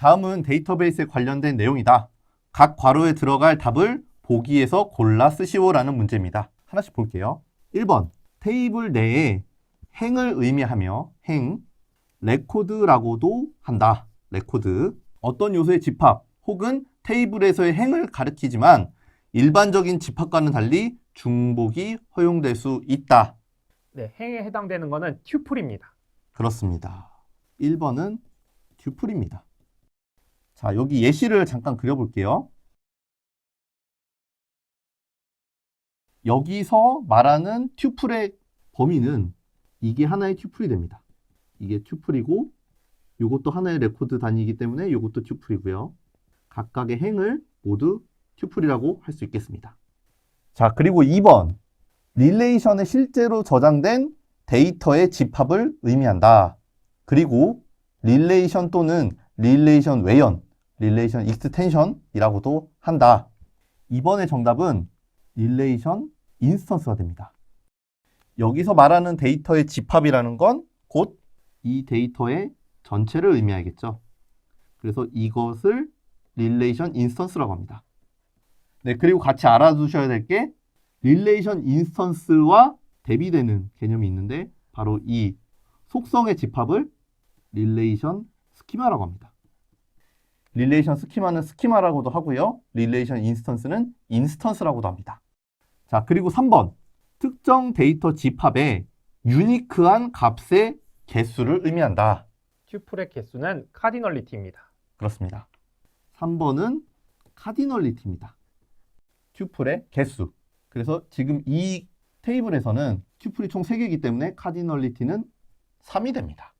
다음은 데이터베이스에 관련된 내용이다. 각 괄호에 들어갈 답을 보기에서 골라 쓰시오라는 문제입니다. 하나씩 볼게요. 1번. 테이블 내에 행을 의미하며 행, 레코드라고도 한다. 레코드. 어떤 요소의 집합 혹은 테이블에서의 행을 가리키지만 일반적인 집합과는 달리 중복이 허용될 수 있다. 네, 행에 해당되는 거는 튜플입니다. 그렇습니다. 1번은 튜플입니다. 자, 여기 예시를 잠깐 그려볼게요. 여기서 말하는 튜플의 범위는 이게 하나의 튜플이 됩니다. 이게 튜플이고 이것도 하나의 레코드 단위이기 때문에 이것도 튜플이고요. 각각의 행을 모두 튜플이라고 할 수 있겠습니다. 자, 그리고 2번. 릴레이션에 실제로 저장된 데이터의 집합을 의미한다. 그리고 릴레이션 또는 릴레이션 외연, 릴레이션 익스텐션이라고도 한다. 이번의 정답은 릴레이션 인스턴스가 됩니다. 여기서 말하는 데이터의 집합이라는 건 곧 이 데이터의 전체를 의미하겠죠. 그래서 이것을 릴레이션 인스턴스라고 합니다. 네, 그리고 같이 알아두셔야 될 게 릴레이션 인스턴스와 대비되는 개념이 있는데 바로 이 속성의 집합을 릴레이션 스키마라고 합니다. 릴레이션 스키마는 스키마라고도 하고요. 릴레이션 인스턴스는 인스턴스라고도 합니다. 자, 그리고 3번. 특정 데이터 집합의 유니크한 값의 개수를 의미한다. 튜플의 개수는 카디널리티입니다. 그렇습니다. 3번은 카디널리티입니다. 튜플의 개수. 그래서 지금 이 테이블에서는 튜플이 총 3개이기 때문에 카디널리티는 3이 됩니다.